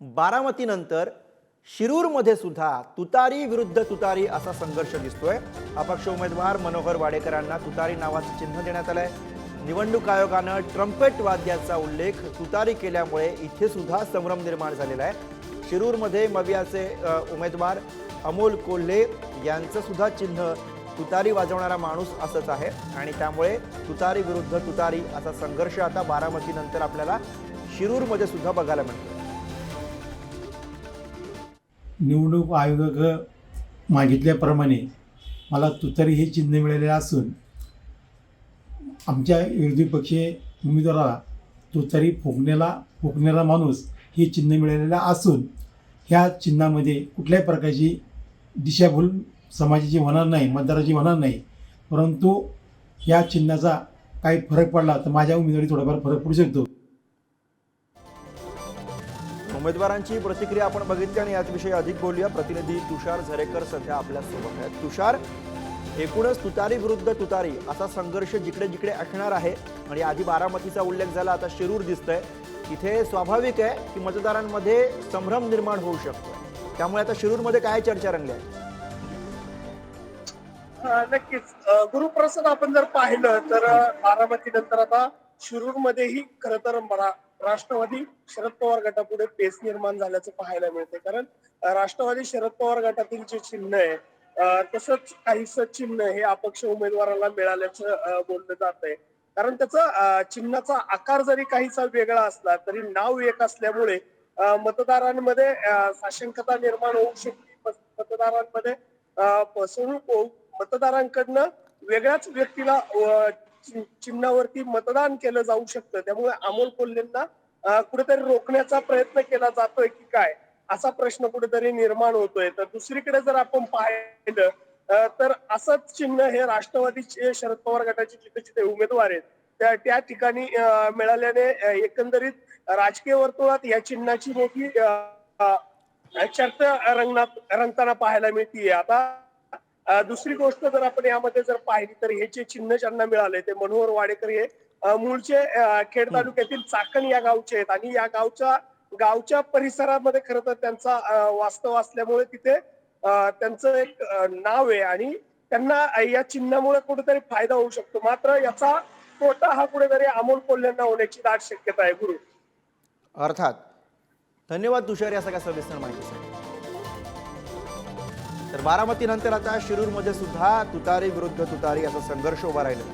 बारामतीनंतर शिरूरमध्ये सुद्धा तुतारी विरुद्ध तुतारी असा संघर्ष दिसतोय. अपक्ष उमेदवार मनोहर वाडेकरांना तुतारी नावाचं चिन्ह देण्यात आलंय. निवडणूक आयोगानं ट्रम्पेट वाद्याचा उल्लेख तुतारी केल्यामुळे इथे सुद्धा संभ्रम निर्माण झालेला आहे. शिरूरमध्ये मवियाचे उमेदवार अमोल कोल्हे यांचं सुद्धा चिन्ह तुतारी वाजवणारा माणूस असंच आहे. आणि त्यामुळे तुतारी विरुद्ध तुतारी असा संघर्ष आता बारामतीनंतर आपल्याला शिरूरमध्ये सुद्धा बघायला मिळतो निवडणूक आयोग मागितल्याप्रमाणे मला तुतारी हे चिन्ह मिळालेले असून आमच्या विरोधी पक्षीय उमेदवाराला तुतारी फुकण्याला फुकणारा माणूस हे चिन्ह मिळालेलं असून ह्या चिन्हामध्ये कुठल्याही प्रकारची दिशाभूल समाजाची होणार नाही मतदाराची होणार नाही. परंतु ह्या चिन्हाचा काही फरक पडला तर माझ्या उमेदवारी थोडाफार फरक पडू शकतो. उमेदवारांची प्रतिक्रिया आपण बघितली आणि याचविषयी अधिक बोलूया. प्रतिनिधी तुषार झरेकर सध्या आपल्यासोबत आहेत. तुषार एकूणच तुतारी विरुद्ध तुतारी असा संघर्ष जिकडे जिकडे असणार आहे आणि आधी बारामतीचा उल्लेख झाला आता शिरूर दिसतंय. इथे स्वाभाविक आहे की मतदारांमध्ये संभ्रम निर्माण होऊ शकतो. त्यामुळे आता शिरूरमध्ये काय चर्चा रंगल्या आहे? नक्कीच. गुरुप्रसाद आपण जर पाहिलं तर बारामती नंतर आता शिरूरमध्येही खरं तर मला राष्ट्रवादी शरद पवार गटापुढे पेस निर्माण झाल्याचं पाहायला मिळते. कारण राष्ट्रवादी शरद पवार गटातील जे चिन्ह आहे तसंच काहीस चिन्ह हे अपक्ष उमेदवाराला मिळाल्याचं बोललं जात आहे कारण त्याचा चिन्हाचा आकार जरी काहीसा वेगळा असला तरी नाव एक असल्यामुळे मतदारांमध्ये साशंकता निर्माण होऊ शकते. मतदारांमध्ये फसवणूक होऊ मतदारांकडनं वेगळ्याच व्यक्तीला चिन्हावरती मतदान केलं जाऊ शकतं. त्यामुळे अमोल कोल्हेंना कुठेतरी रोखण्याचा प्रयत्न केला जातोय की काय? असा प्रश्न कुठेतरी निर्माण होतोय. तर दुसरीकडे जर आपण पाहिलं तर असंच चिन्ह हे राष्ट्रवादीचे शरद पवार गटाचे जिथे जिथे उमेदवार आहेत त्या त्या ठिकाणी मिळाल्याने एकंदरीत राजकीय वर्तुळात या चिन्हाची मोठी चर्चा रंगणात रंगताना पाहायला मिळतीये. आता दुसरी गोष्ट जर आपण यामध्ये जर पाहिली तर हे जे चिन्ह ज्यांना मिळाले ते मनोहर वाडेकर हे मूळचे खेड तालुक्यातील चाकण या गावचे आहेत. आणि या गावच्या गावच्या परिसरामध्ये खरं तर त्यांचा वास्तव असल्यामुळे तिथे त्यांचं एक नाव आहे. आणि त्यांना या चिन्हामुळे कुठेतरी फायदा होऊ शकतो. मात्र याचा तोटा हा कुठेतरी अमोल कोल्ह्यांना होण्याची दाट शक्यता आहे. गुरु. अर्थात धन्यवाद तुषार या सगळ्या सविस्तर माहितीसाठी. तर बारामतीनंतर आता शिरूरमध्ये सुद्धा तुतारी विरुद्ध तुतारी असा संघर्ष उभा राहिला